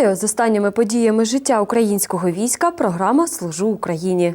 Вітаю з останніми подіями життя українського війська. Програма Служу Україні.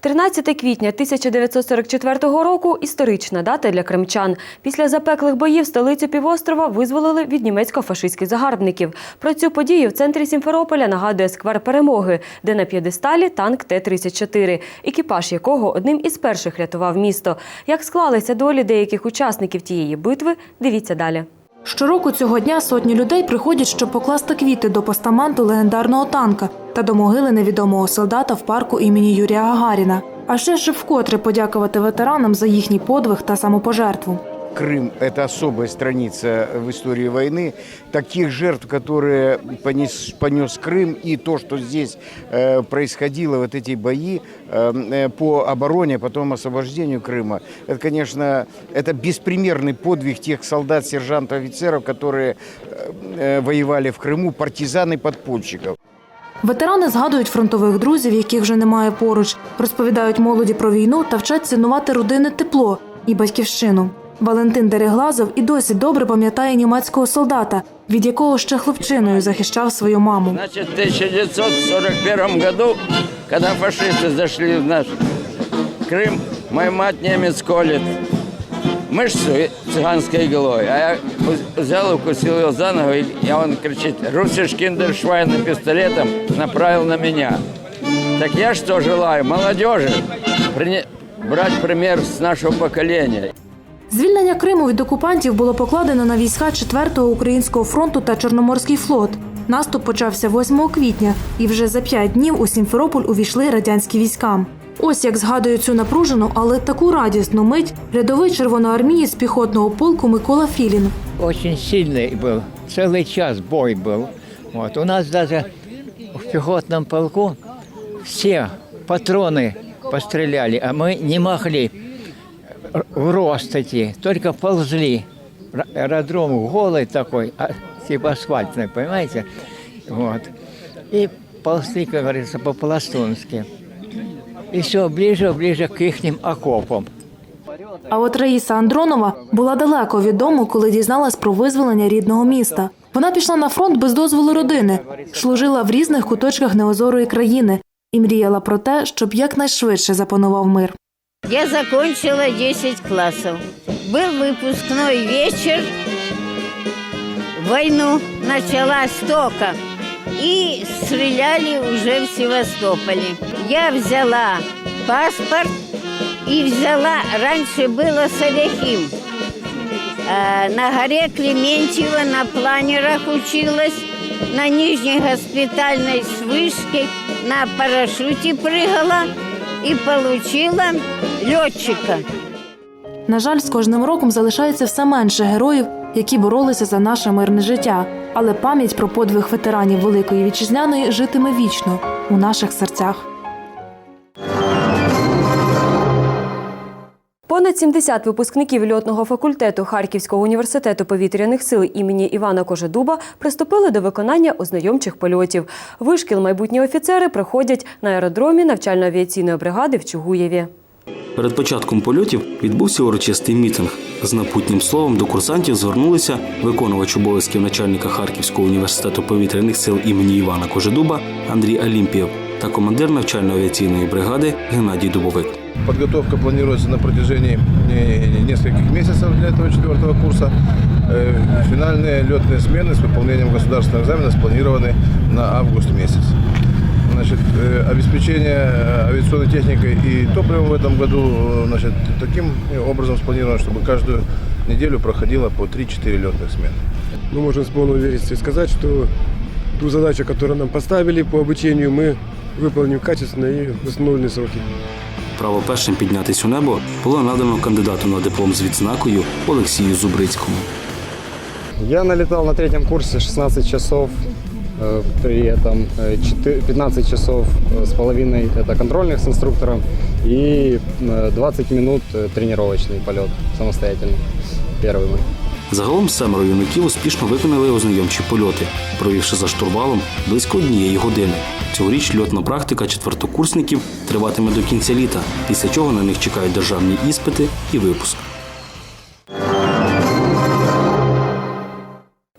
13 квітня 1944 року історична дата для кримчан. Після запеклих боїв столицю півострова визволили від німецько-фашистських загарбників. Про цю подію в центрі Сімферополя нагадує сквер перемоги, де на п'єдесталі танк Т-34, екіпаж якого одним із перших рятував місто. Як склалися долі деяких учасників тієї битви, дивіться далі. Щороку цього дня сотні людей приходять, щоб покласти квіти до постаменту легендарного танка та до могили невідомого солдата в парку імені Юрія Гагаріна. А ще щоб вкотре подякувати ветеранам за їхній подвиг та самопожертву. Крым – это особая страница в истории войны. Таких жертв, которые понес, понес Крым, и то, что здесь э, происходило, вот эти бои э, э, по обороне, а потом освобождению Крыма, это, конечно, это беспримерный подвиг тех солдат, сержантов, офицеров, которые э, э, воевали в Крыму, партизан и подпольщиков. Ветерани згадують фронтових друзів, яких вже немає поруч, розповідають молоді про війну та вчать цінувати родинне тепло і батьківщину. Валентин Дереглазов і досі добре пам'ятає німецького солдата, від якого ще хлопчиною захищав свою маму. Значит, в 1941 году, когда фашисты зашли в наш Крым, моя мать немец колет мышцу цыганской иглой. А я взял, укусил его за ногу, и он кричит, «Русиш киндершвайн» пистолетом направил на меня. Так я что желаю? Молодежи приня- брать пример с нашего поколения. Звільнення Криму від окупантів було покладено на війська 4-го українського фронту та Чорноморський флот. Наступ почався 8 квітня, і вже за п'ять днів у Сімферополь увійшли радянські війська. Ось як згадує цю напружену, але таку радісну мить рядовий червоноармієць піхотного полку Микола Філін. очень сильный был. Целый час бой был. Вот. У нас даже в пехотном полку все патроны постреляли, а мы не могли р- в рост идти, только ползли. Р- Аэродром голый такой, а, типа асфальтный, понимаете? Вот. И ползли, как говорится, по-пластунски. И все ближе, ближе к их окопам. А от Раїса Андронова була далеко від дому, коли дізналась про визволення рідного міста. Вона пішла на фронт без дозволу родини, служила в різних куточках неозорої країни і мріяла про те, щоб якнайшвидше запанував мир. Я закончила 10 классов. Был выпускной вечер. Войну началась только. И стреляли уже в Севастополе. Я взяла паспорт и взяла, раньше было Саляхим. Э, На горе Клементьева на планерах училась, на нижней госпитальной с вышки, на парашюте прыгала и отримала льотчика. На жаль, з кожним роком залишається все менше героїв, які боролися за наше мирне життя. Але пам'ять про подвиг ветеранів Великої вітчизняної житиме вічно у наших серцях. Понад 70 випускників льотного факультету Харківського університету повітряних сил імені Івана Кожедуба приступили до виконання ознайомчих польотів. Вишкіл майбутні офіцери проходять на аеродромі навчально-авіаційної бригади в Чугуєві. Перед початком польотів відбувся урочистий мітинг. З напутнім словом до курсантів звернулися виконувач обов'язків начальника Харківського університету повітряних сил імені Івана Кожедуба Андрій Алімпієв та командир навчально-авіаційної бригади Геннадій Дубовик. Подготовка планируется на протяжении нескольких месяцев для этого четвертого курса. Э, Финальные летные смены с выполнением государственного экзамена спланированы на август месяц. Значит, э, обеспечение э, авиационной техникой и топливом в этом году значит, таким образом спланировано, чтобы каждую неделю проходило по 3-4 летных смены. мы можем с полной уверенностью сказать, что ту задачу, которую нам поставили по обучению, мы выполним качественно и в установленные сроки. Право першим піднятись у небо було надано кандидату на диплом з відзнакою Олексію Зубрицькому. Я налетал на третьем курсе 16 часов, э, при этом э, четы- 15 часов э, с половиной это контрольных с инструктором и э, 20 минут э, тренировочный полет самостоятельно. Первый мой. Загалом семеро юнаків успішно виконали ознайомчі польоти, провівши за штурвалом близько однієї години. Цьогоріч льотна практика четвертокурсників триватиме до кінця літа, після чого на них чекають державні іспити і випуск.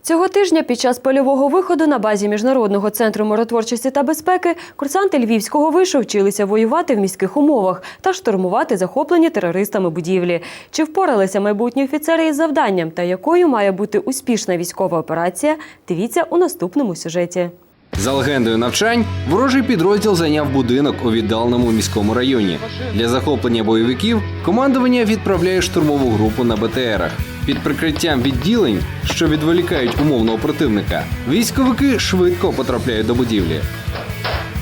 Цього тижня під час польового виходу на базі Міжнародного центру миротворчості та безпеки курсанти Львівського вишу вчилися воювати в міських умовах та штурмувати захоплені терористами будівлі. Чи впоралися майбутні офіцери із завданням та якою має бути успішна військова операція? Дивіться у наступному сюжеті. За легендою навчань, ворожий підрозділ зайняв будинок у віддаленому міському районі. Для захоплення бойовиків командування відправляє штурмову групу на БТРах. Під прикриттям відділень, що відволікають умовного противника, військовики швидко потрапляють до будівлі.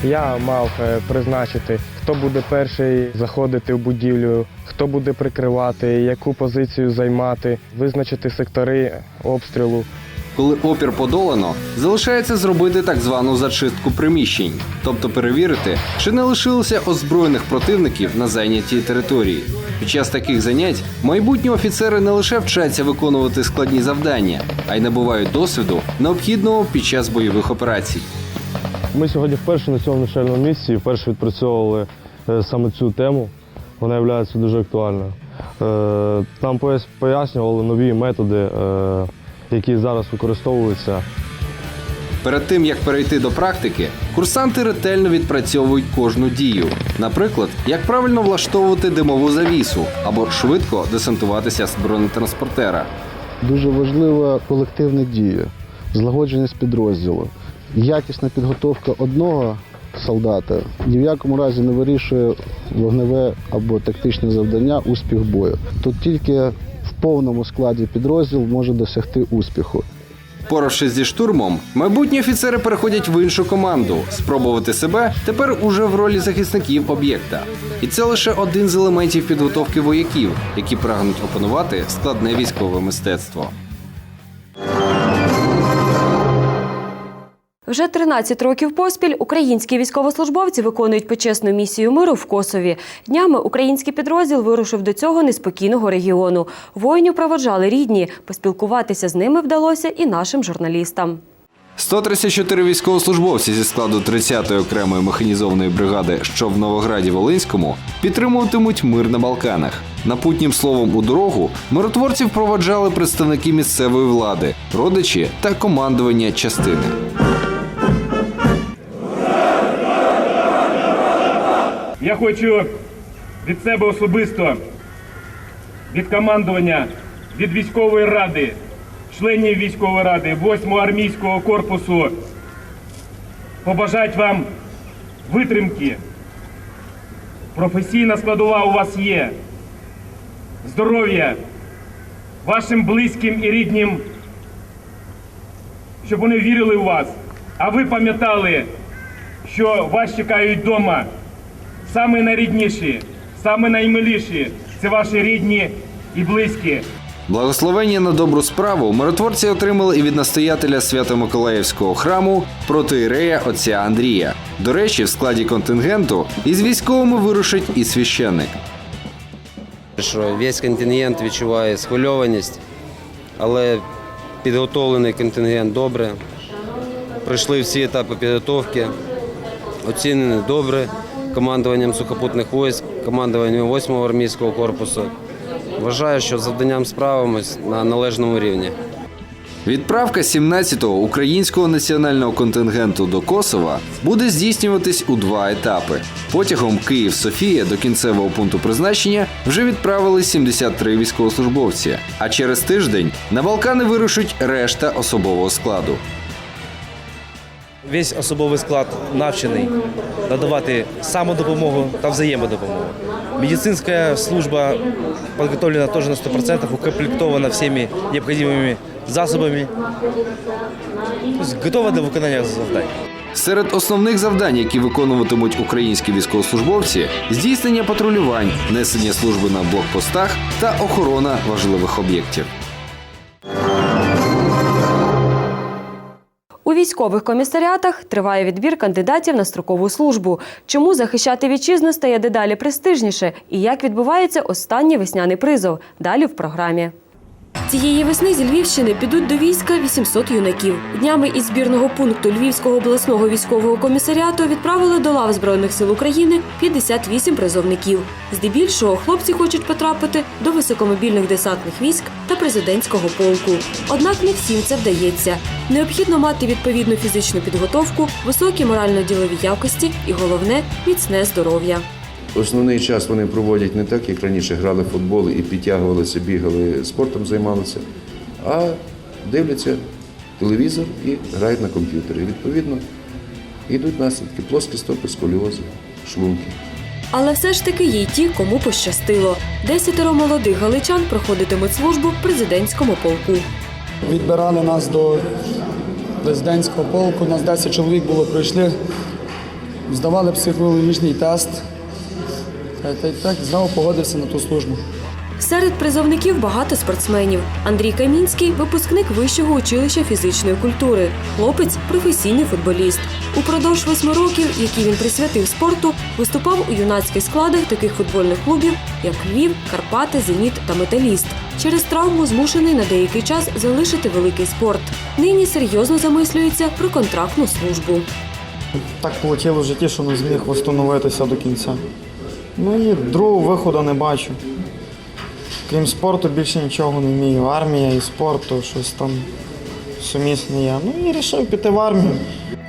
Я мав е, призначити, хто буде перший заходити в будівлю, хто буде прикривати, яку позицію займати, визначити сектори обстрілу. Коли опір подолано, залишається зробити так звану зачистку приміщень, тобто перевірити, чи не лишилося озброєних противників на зайнятій території. Під час таких занять майбутні офіцери не лише вчаться виконувати складні завдання, а й набувають досвіду, необхідного під час бойових операцій. Ми сьогодні вперше на цьому навчальному місці вперше відпрацьовували е, саме цю тему. Вона є дуже актуальною. Е, Там пояс- пояснювали нові методи, е, які зараз використовуються Перед тим як перейти до практики, курсанти ретельно відпрацьовують кожну дію. Наприклад, як правильно влаштовувати димову завісу або швидко десантуватися з бронетранспортера. Дуже важлива колективна дія, злагодженість підрозділу. Якісна підготовка одного солдата ні в якому разі не вирішує вогневе або тактичне завдання успіх бою. Тут тільки в повному складі підрозділ може досягти успіху. Поравшись зі штурмом, майбутні офіцери переходять в іншу команду спробувати себе тепер уже в ролі захисників об'єкта. І це лише один з елементів підготовки вояків, які прагнуть опанувати складне військове мистецтво. Вже 13 років поспіль українські військовослужбовці виконують почесну місію миру в Косові. Днями український підрозділ вирушив до цього неспокійного регіону. Воїнів проводжали рідні. Поспілкуватися з ними вдалося і нашим журналістам. 134 військовослужбовці зі складу 30-ї окремої механізованої бригади, що в Новограді Волинському, підтримуватимуть мир на Балканах. Напутнім словом у дорогу миротворців проваджали представники місцевої влади, родичі та командування частини. Хочу від себе особисто, від командування, від військової ради, членів військової ради, 8-го армійського корпусу побажати вам витримки. Професійна складова у вас є. Здоров'я вашим близьким і рідним, щоб вони вірили в вас, а ви пам'ятали, що вас чекають вдома. Саме найрідніші, саме наймиліші це ваші рідні і близькі. Благословення на добру справу миротворці отримали і від настоятеля Свято-Миколаївського храму протоірея отця Андрія. До речі, в складі контингенту із військовими вирушить і священник. Що весь контингент відчуває схвильованість, але підготовлений контингент добре. Пройшли всі етапи підготовки, оцінені добре командуванням сухопутних військ, командуванням 8-го армійського корпусу. Вважаю, що завданням справимось на належному рівні. Відправка 17-го українського національного контингенту до Косова буде здійснюватись у два етапи. Потягом Київ-Софія до кінцевого пункту призначення вже відправили 73 військовослужбовці. А через тиждень на Балкани вирушить решта особового складу. Весь особовий склад навчений надавати самодопомогу та взаємодопомогу. Медицинская служба подготовлена тоже на 100%, укомплектована всеми необходимыми засобами. То готова для виконання завдань. Серед основних завдань, які виконуватимуть українські військовослужбовці, здійснення патрулювань, несення служби на блокпостах та охорона важливих об'єктів. Військових комісаріатах триває відбір кандидатів на строкову службу. Чому захищати вітчизну стає дедалі престижніше і як відбувається останній весняний призов? Далі в програмі. Цієї весни зі Львівщини підуть до війська 800 юнаків. Днями із збірного пункту Львівського обласного військового комісаріату відправили до лав Збройних сил України 58 призовників. Здебільшого хлопці хочуть потрапити до високомобільних десантних військ та президентського полку. Однак не всім це вдається. Необхідно мати відповідну фізичну підготовку, високі морально-ділові якості і головне міцне здоров'я. Основний час вони проводять не так, як раніше грали в футбол і підтягувалися, бігали, спортом займалися, а дивляться телевізор і грають на комп'ютері. Відповідно, йдуть наслідки плоскі стопи, сколіози, шлунки. Але все ж таки є й ті, кому пощастило. Десятеро молодих галичан проходитимуть службу в президентському полку. Відбирали нас до президентського полку, нас 10 чоловік було, пройшли, здавали психологічний тест. Та, та, й так знову погодився на ту службу. Серед призовників багато спортсменів. Андрій Камінський випускник вищого училища фізичної культури. Хлопець професійний футболіст. Упродовж восьми років, які він присвятив спорту, виступав у юнацьких складах таких футбольних клубів, як Львів, Карпати, Зеніт та Металіст. Через травму змушений на деякий час залишити великий спорт. Нині серйозно замислюється про контрактну службу. Так вийшло в житті, що не зміг встановитися до кінця. Ну і другого виходу не бачу. Крім спорту, більше нічого не вмію. Армія і спорт, то щось там сумісне є. Ну і вирішив піти в армію.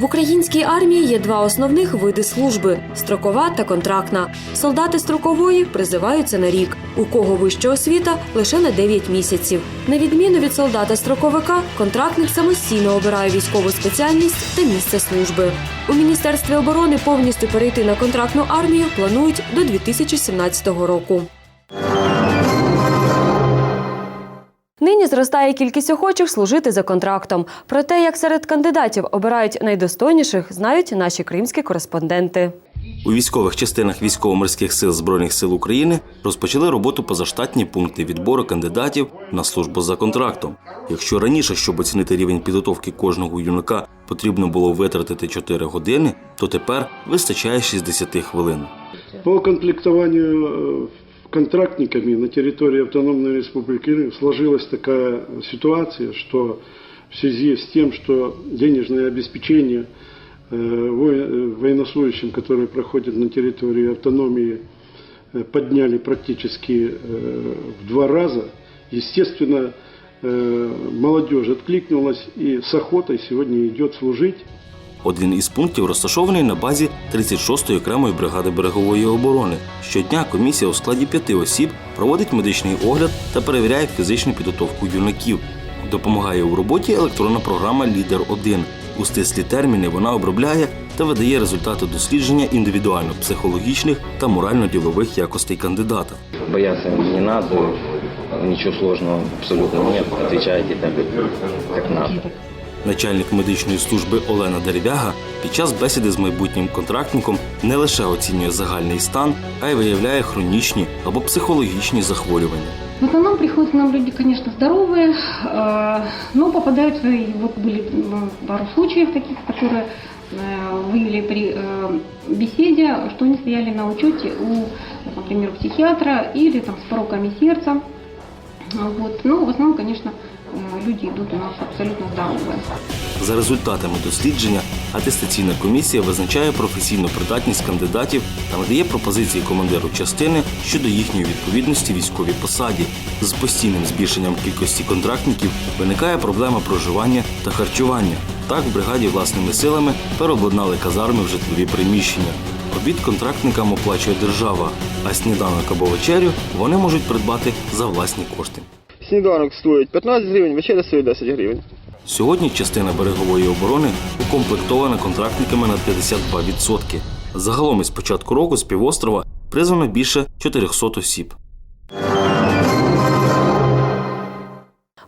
В українській армії є два основних види служби строкова та контрактна. Солдати строкової призиваються на рік. У кого вища освіта лише на 9 місяців. На відміну від солдата строковика, контрактник самостійно обирає військову спеціальність та місце служби. У міністерстві оборони повністю перейти на контрактну армію планують до 2017 року. Нині зростає кількість охочих служити за контрактом. Про те, як серед кандидатів обирають найдостойніших, знають наші кримські кореспонденти. У військових частинах військово-морських сил Збройних сил України розпочали роботу позаштатні пункти відбору кандидатів на службу за контрактом. Якщо раніше, щоб оцінити рівень підготовки кожного юнака, потрібно було витратити 4 години, то тепер вистачає 60 хвилин. По комплектованию э, контрактниками на территории Автономной Республики Крым сложилась такая ситуация, что в связи с тем, что денежное обеспечение э, вой- э, военнослужащим, которые проходят на территории автономии, э, подняли практически э, в два раза, естественно, э, молодежь откликнулась и с охотой сегодня идет служить Один із пунктів розташований на базі 36-ї окремої бригади берегової оборони. Щодня комісія у складі п'яти осіб проводить медичний огляд та перевіряє фізичну підготовку юнаків. Допомагає у роботі електронна програма Лідер 1 у стислі терміни вона обробляє та видає результати дослідження індивідуально-психологічних та морально-ділових якостей кандидата. Бояться не надо, ничего сложного абсолютно нет. Отвечаете так, как надо. Начальник медичної служби Олена Дерев'яга під час бесіди з майбутнім контрактником не лише оцінює загальний стан, а й виявляє хронічні або психологічні захворювання. В основном приходят к нам люди, конечно, здоровые, э, но попадаются, и вот были м, пару случаев таких, которые э, выявили при э, беседе, что они стояли на учете у, например, психиатра или там с пороками сердца. Вот. Но в основном, конечно, э, люди идут у нас абсолютно здоровые. За результатами дослідження атестаційна комісія визначає професійну придатність кандидатів та надає пропозиції командиру частини щодо їхньої відповідності військовій посаді. З постійним збільшенням кількості контрактників виникає проблема проживання та харчування. Так, в бригаді власними силами переобладнали казарми в житлові приміщення. Обід контрактникам оплачує держава, а сніданок або вечерю вони можуть придбати за власні кошти. Сніданок стоїть 15 гривень, вечеря стоїть 10 гривень. Сьогодні частина берегової оборони укомплектована контрактниками на 52%. Загалом із початку року з півострова призвано більше 400 осіб.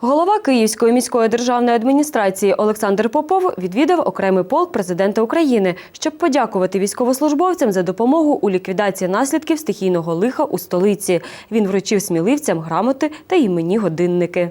Голова Київської міської державної адміністрації Олександр Попов відвідав окремий полк президента України, щоб подякувати військовослужбовцям за допомогу у ліквідації наслідків стихійного лиха у столиці. Він вручив сміливцям грамоти та іменні годинники.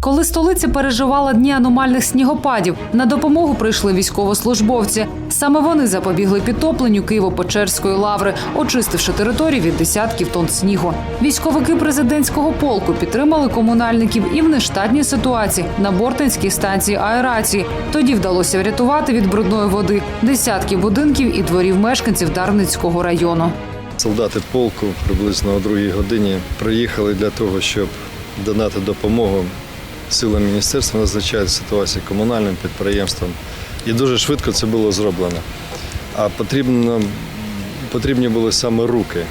Коли столиця переживала дні аномальних снігопадів, на допомогу прийшли військовослужбовці. Саме вони запобігли підтопленню Києво-Печерської лаври, очистивши територію від десятків тонн снігу. Військовики президентського полку підтримали комунальників і в нештатній ситуації на Бортинській станції аерації. Тоді вдалося врятувати від брудної води десятки будинків і дворів мешканців Дарницького району. Солдати полку приблизно о другій годині приїхали для того, щоб донати допомогу силам міністерства надзвичайної ситуації комунальним підприємствам. І дуже швидко це було зроблено. А потрібно, потрібні були саме руки,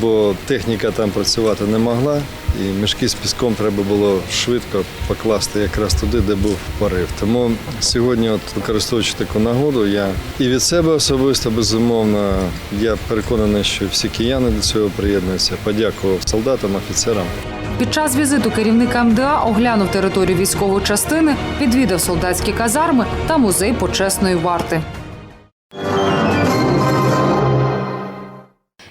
бо техніка там працювати не могла, і мішки з піском треба було швидко покласти якраз туди, де був порив. Тому сьогодні, от, використовуючи таку нагоду, я і від себе особисто, безумовно, я переконаний, що всі кияни до цього приєднуються. Подякував солдатам, офіцерам. Під час візиту керівник МДА оглянув територію військової частини, відвідав солдатські казарми та музей почесної варти.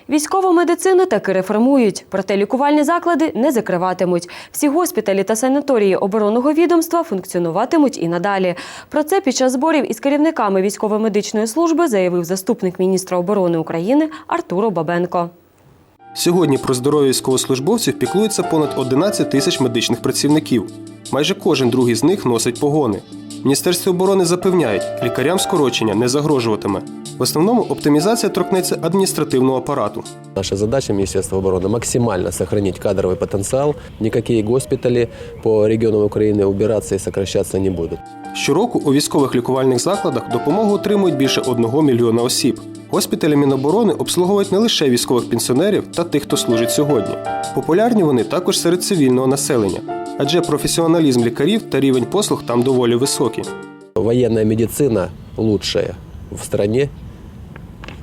Військову медицину таки реформують, проте лікувальні заклади не закриватимуть. Всі госпіталі та санаторії оборонного відомства функціонуватимуть і надалі. Про це під час зборів із керівниками військово-медичної служби заявив заступник міністра оборони України Артуро Бабенко. Сьогодні про здоров'я військовослужбовців піклується понад 11 тисяч медичних працівників. Майже кожен другий з них носить погони. Міністерство оборони запевняють, лікарям скорочення не загрожуватиме. В основному оптимізація торкнеться адміністративного апарату. Наша задача Министерства обороны максимально сохранить кадровый потенциал. Никакие госпитали по регионам Украины убираться и сокращаться не будут. Щороку у військових лікувальних закладах допомогу отримують більше 1 мільйона осіб. Госпіталі Міноборони обслуговують не лише військових пенсіонерів та тих, хто служить сьогодні. Популярні вони також серед цивільного населення, адже професіоналізм лікарів та рівень послуг там доволі високі. Воєнна медицина лучшая в стране.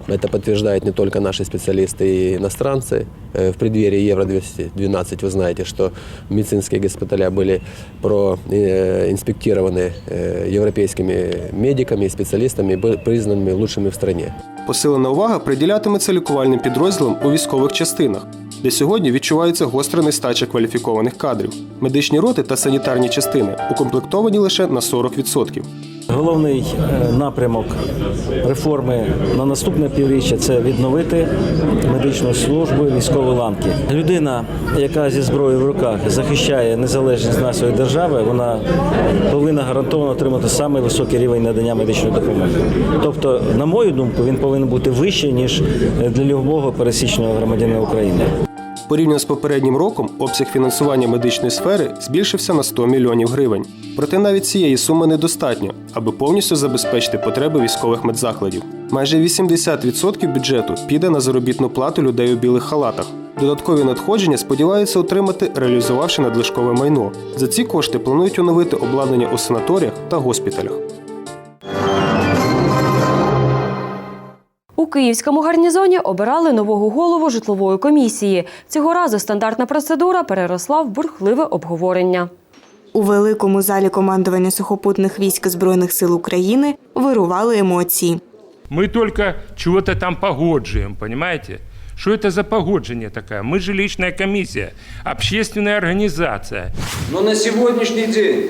Это подтверждают не только наши специалисты и иностранцы. Э, В преддверии Евро-212 вы знаете, что медицинские госпиталя были проинспектированы европейскими медиками и специалистами, и были признанными лучшими в стране. Посилена увага приділятиметься лікувальним підрозділам у військових частинах, де сьогодні відчувається гостра нестача кваліфікованих кадрів. Медичні роти та санітарні частини укомплектовані лише на 40%. Головний е, напрямок реформи на наступне півріччя це відновити медичну службу і військові ланки. Людина, яка зі зброєю в руках захищає незалежність нашої держави, вона повинна гарантовано отримати самий високий рівень надання медичної допомоги. Тобто, на мою думку, він повинен бути вищий ніж для любого пересічного громадянина України. Порівняно з попереднім роком обсяг фінансування медичної сфери збільшився на 100 мільйонів гривень. Проте навіть цієї суми недостатньо, аби повністю забезпечити потреби військових медзакладів. Майже 80% бюджету піде на заробітну плату людей у білих халатах. Додаткові надходження сподіваються отримати, реалізувавши надлишкове майно. За ці кошти планують оновити обладнання у санаторіях та госпіталях. київському гарнізоні обирали нового голову житлової комісії. Цього разу стандартна процедура переросла в бурхливе обговорення. У великому залі командування сухопутних військ Збройних сил України вирували емоції. Мы только чего-то там погоджуем, понимаете? Что это за погоджение такая? Мы же личная комиссия, общественная организация. Но на сегодняшний день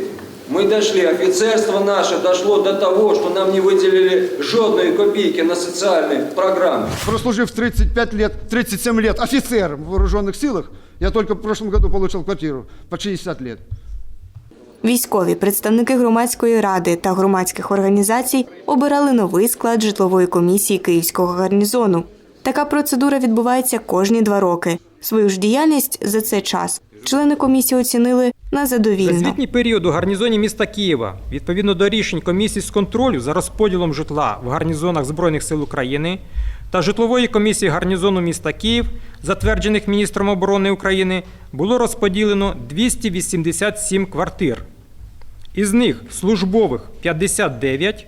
мы дошли, офицерство наше дошло до того, что нам не выделили жодної копейки на социальные программы. Прослужив 35 лет, 37 лет офицером в вооруженных силах, я только в прошлом году получил квартиру по 60 лет. Військові представники громадської ради та громадських організацій обирали новий склад житлової комісії Київського гарнізону. Така процедура відбувається кожні два роки. Свою ж діяльність за цей час члени комісії оцінили на задовільно. Звітній період у гарнізоні міста Києва відповідно до рішень комісії з контролю за розподілом житла в гарнізонах Збройних сил України та житлової комісії гарнізону міста Київ, затверджених міністром оборони України, було розподілено 287 квартир. Із них службових 59,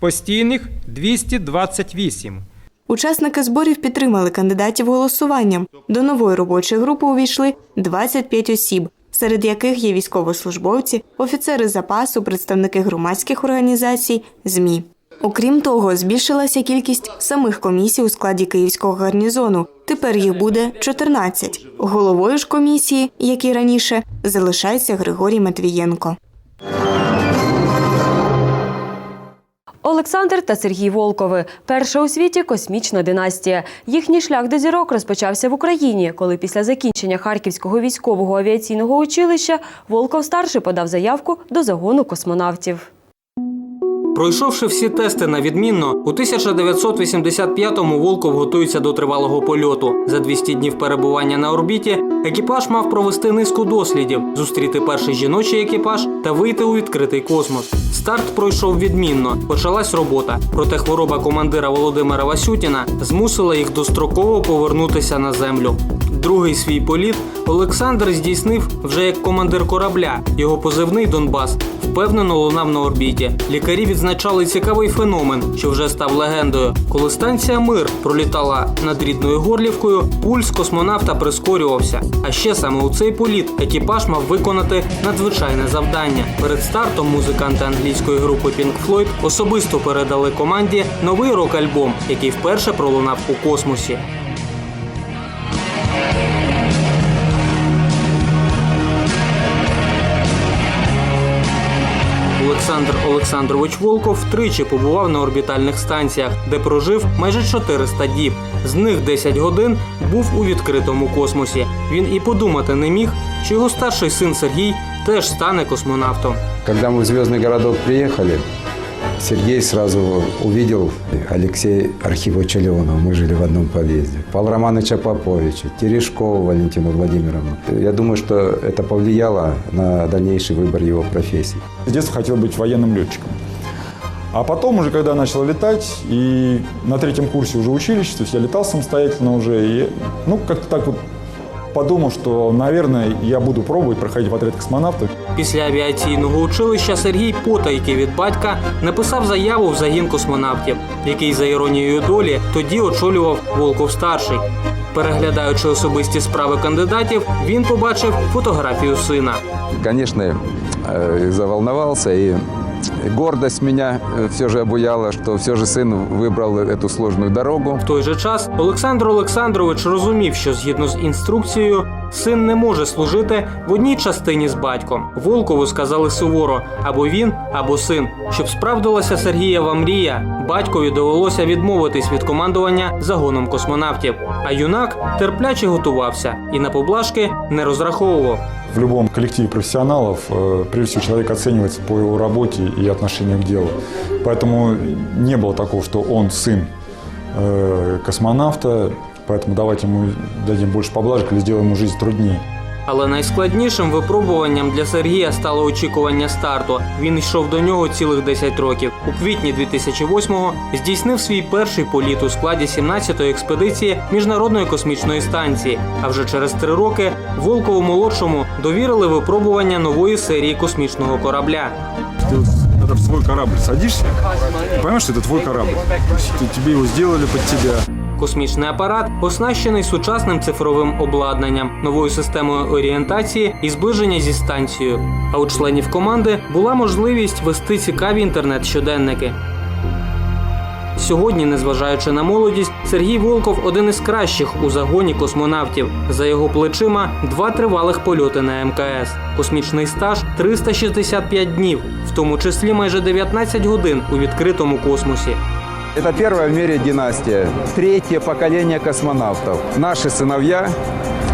постійних 228. Учасники зборів підтримали кандидатів голосуванням. До нової робочої групи увійшли 25 осіб, серед яких є військовослужбовці, офіцери запасу, представники громадських організацій, ЗМІ. Окрім того, збільшилася кількість самих комісій у складі київського гарнізону. Тепер їх буде 14. Головою ж комісії, як і раніше, залишається Григорій Матвієнко. Олександр та Сергій Волкови перша у світі космічна династія. Їхній шлях до зірок розпочався в Україні, коли після закінчення Харківського військового авіаційного училища Волков старший подав заявку до загону космонавтів. Пройшовши всі тести на відмінно, у 1985-му Волков готується до тривалого польоту. За 200 днів перебування на орбіті екіпаж мав провести низку дослідів, зустріти перший жіночий екіпаж та вийти у відкритий космос. Старт пройшов відмінно. Почалась робота. Проте хвороба командира Володимира Васютіна змусила їх достроково повернутися на землю. Другий свій політ Олександр здійснив вже як командир корабля. Його позивний Донбас впевнено лунав на орбіті. Лікарі відзначали цікавий феномен, що вже став легендою. Коли станція Мир пролітала над рідною горлівкою, пульс космонавта прискорювався. А ще саме у цей політ екіпаж мав виконати надзвичайне завдання. Перед стартом музиканти англійської групи Pink Floyd особисто передали команді новий рок-альбом, який вперше пролунав у космосі. Олександр Олександрович Волков тричі побував на орбітальних станціях, де прожив майже 400 діб. З них 10 годин був у відкритому космосі. Він і подумати не міг, що його старший син Сергій теж стане космонавтом. Коли ми в зв'язний городок приехали, Сергей сразу увидел Алексея Архиповича Леонова. Мы жили в одном подъезде. Павла Романовича Поповича, Терешкову Валентину Владимировну. Я думаю, что это повлияло на дальнейший выбор его профессии. С детства хотел быть военным летчиком. А потом уже, когда начал летать, и на третьем курсе уже училища, то есть я летал самостоятельно уже, и, ну, как-то так вот подумал, что, наверное, я буду пробовать проходить в отряд космонавтов. Після авіаційного училища Сергій потайки від батька написав заяву в загін космонавтів, який за іронією долі тоді очолював Волков старший. Переглядаючи особисті справи кандидатів, він побачив фотографію сина. Конечно, э, заволновался, и гордость меня все же обуяла, что все же сын выбрал эту сложную дорогу. В той же час Олександр Олександрович розумів, що згідно з інструкцією, син не може служити в одній частині з батьком. Волкову сказали суворо або він, або син. Щоб справдилася Сергієва мрія, батькові довелося відмовитись від командування загоном космонавтів. А юнак терпляче готувався і на поблажки не розраховував. В любом коллективе профессионалов, э, прежде всего, человек оценивается по его работе и отношению к делу. Поэтому не было такого, что он сын э, космонавта, поэтому давайте ему дадим больше поблажек или сделаем ему жизнь труднее. Але найскладнішим випробуванням для Сергія стало очікування старту. Він йшов до нього цілих 10 років. У квітні 2008-го здійснив свій перший політ у складі 17-ї експедиції міжнародної космічної станції. А вже через три роки Волкову молодшому довірили випробування нової серії космічного корабля. Ты вот когда в свой корабль садишься, ты понимаешь, что это твой корабль. То есть ты- тебе его сделали под тебя. Космічний апарат оснащений сучасним цифровим обладнанням, новою системою орієнтації і зближення зі станцією. А у членів команди була можливість вести цікаві інтернет-щоденники. Сьогодні, незважаючи на молодість, Сергій Волков один із кращих у загоні космонавтів. За його плечима два тривалих польоти на МКС. Космічний стаж 365 днів, в тому числі майже 19 годин у відкритому космосі. Это первая в мире династия, третье поколение космонавтов. Наши сыновья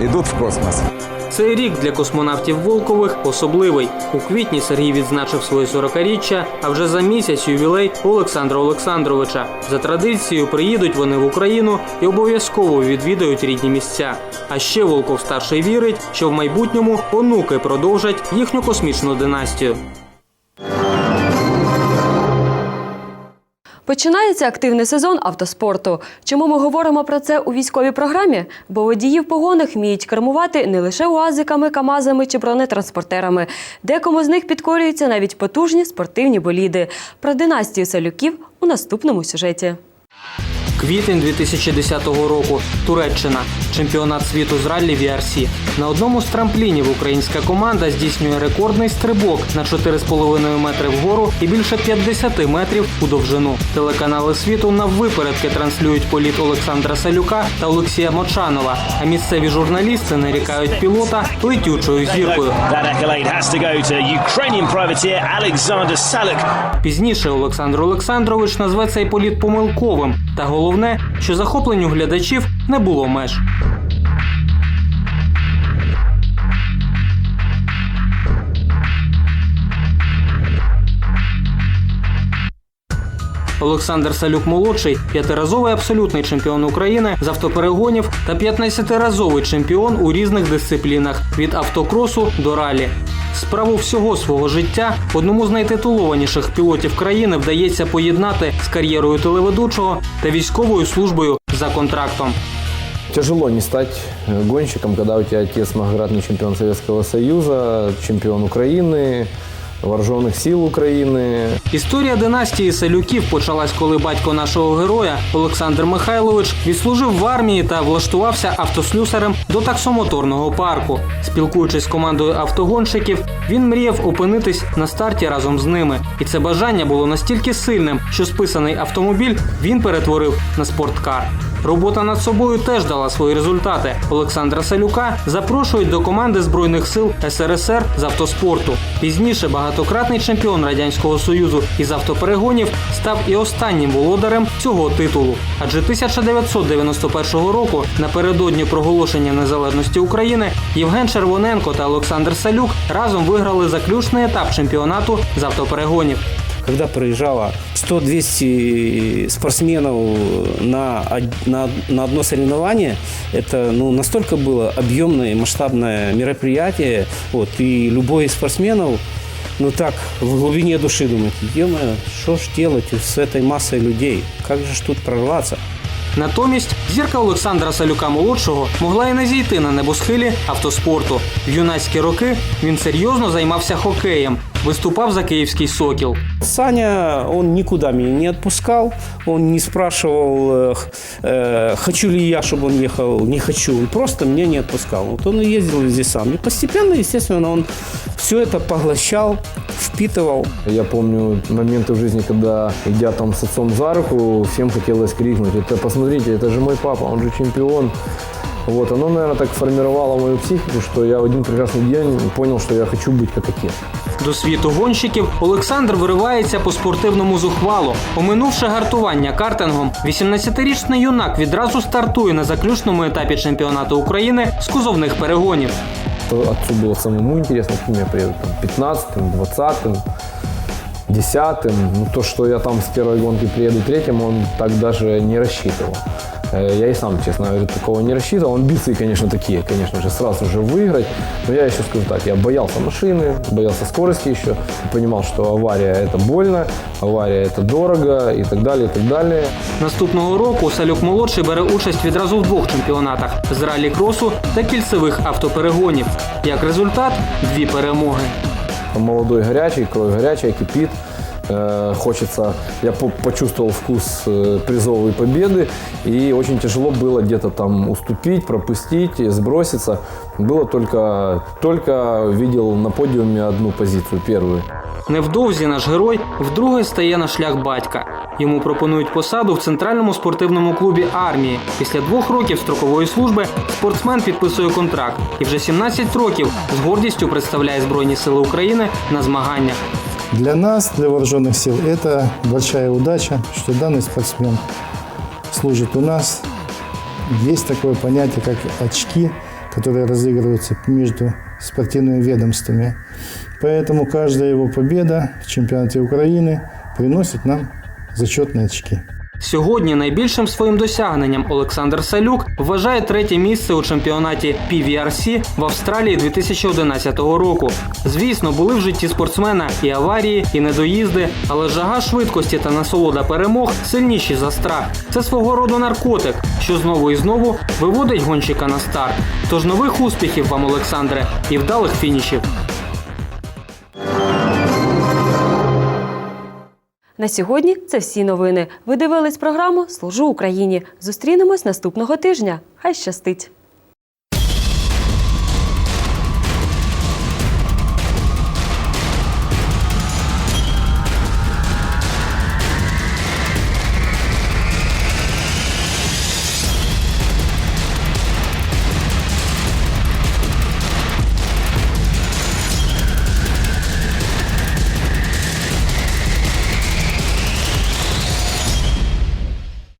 идут в космос. Цей рік для космонавтів Волкових особливий. У квітні Сергій відзначив своє 40-річчя, а вже за місяць ювілей Олександра Олександровича. За традицією приїдуть вони в Україну і обов'язково відвідають рідні місця. А ще Волков старший вірить, що в майбутньому онуки продовжать їхню космічну династію. Починається активний сезон автоспорту. Чому ми говоримо про це у військовій програмі? Бо водії в погонах вміють кермувати не лише уазиками, камазами чи бронетранспортерами. Декому з них підкорюються навіть потужні спортивні боліди. Про династію салюків у наступному сюжеті. Квітень 2010 року. Туреччина. Чемпіонат світу з раллі VRC. На одному з трамплінів українська команда здійснює рекордний стрибок на 4,5 метри вгору і більше 50 метрів у довжину. Телеканали світу наввипередки транслюють політ Олександра Салюка та Олексія Мочанова. А місцеві журналісти нарікають пілота летючою зіркою. Пізніше Олександр Олександрович назве цей політ помилковим. Та головне, що захопленню глядачів не було меж. Олександр Салюк молодший, п'ятиразовий абсолютний чемпіон України з автоперегонів та 15-разовий чемпіон у різних дисциплінах від автокросу до ралі. Справу всього свого життя одному з найтитулованіших пілотів країни вдається поєднати з кар'єрою телеведучого та військовою службою за контрактом. Тяжело не стать э, гонщиком, когда у тебя отец многократный чемпион Советского Союза, чемпион Украины, вооруженных сил України. Історія династії Салюків почалась, коли батько нашого героя Олександр Михайлович відслужив в армії та влаштувався автослюсарем до таксомоторного парку. Спілкуючись з командою автогонщиків, він мріяв опинитись на старті разом з ними. І це бажання було настільки сильним, що списаний автомобіль він перетворив на спорткар. Робота над собою теж дала свої результати. Олександра Салюка запрошують до команди збройних сил СРСР з автоспорту. Пізніше багатократний чемпіон радянського союзу із автоперегонів став і останнім володарем цього титулу. Адже 1991 року, напередодні проголошення незалежності України, Євген Червоненко та Олександр Салюк разом виграли заключний етап чемпіонату з автоперегонів Когда проезжало 100-200 спортсменов на, од- на, на одно соревнование, это ну, настолько было объемное и масштабное мероприятие. Вот, и любой из спортсменов, ну так, в глубине души думает, е что ж делать с этой массой людей? Как же ж тут прорваться? Натомість зірка Олександра Салюка молодшого могла і не зійти на небосхилі автоспорту. В юнацькі роки він серйозно займався хокеєм, виступав за київський сокіл. Саня, он никуда меня не отпускал, он не спрашивал, э, х- э, хочу ли я, чтобы он ехал, не хочу, он просто меня не отпускал. Вот он и ездил везде сам. И постепенно, естественно, он все это поглощал, впитывал. Я помню моменты в жизни, когда, идя там с отцом за руку, всем хотелось крикнуть, это посмотрите, это же мой папа, он же чемпион. Вот, оно, наверное, так формировало мою психику, что я в один прекрасный день понял, что я хочу быть как отец. До світу гонщиків Олександр виривається по спортивному зухвалу. Оминувши гартування картингом, 18-річний юнак відразу стартує на заключному етапі чемпіонату України з кузовних перегонів. То Отцу было самому интересно, каким я приеду, там, 15-м, 20-м, 10-м. Ну, то, что я там с первой гонки приеду третьим, он так даже не рассчитывал. Э, Я и сам, честно говоря, такого не рассчитывал. Амбиции, конечно, такие, конечно же, сразу же выиграть. Но я еще скажу так, я боялся машины, боялся скорости еще. Понимал, что авария – это больно, авария – это дорого и так далее, и так далее. Наступного року Салюк молодший бере участь відразу в двох чемпіонатах з ралі-кросу та кільцевих автоперегонів. Як результат дві перемоги. молодой горячий, кровь горячая, кипит. Э, Хочется, я по- почувствовал вкус э, призовой победы, и очень тяжело было где-то там уступить, пропустить, сброситься. Было только, только видел на подиуме одну позицию, первую. Невдовзі наш герой вдруге стає на шлях батька. Йому пропонують посаду в центральному спортивному клубі армії. Після двох років строкової служби спортсмен підписує контракт і вже 17 років з гордістю представляє Збройні Сили України на змаганнях. Для нас, для вооруженных сил, это большая удача, что данный спортсмен служит у нас. Есть такое понятие, как очки, которые разыгрываются между спортивными ведомствами. Поэтому каждая его победа в чемпионате Украины приносит нам зачетные очки. Сьогодні найбільшим своїм досягненням Олександр Салюк вважає третє місце у чемпіонаті PVRC в Австралії 2011 року. Звісно, були в житті спортсмена і аварії, і недоїзди, але жага швидкості та насолода перемог сильніші за страх. Це свого роду наркотик, що знову і знову виводить гонщика на старт. Тож нових успіхів вам, Олександре, і вдалих фінішів. На сьогодні це всі новини. Ви дивились програму Служу Україні. Зустрінемось наступного тижня. Хай щастить!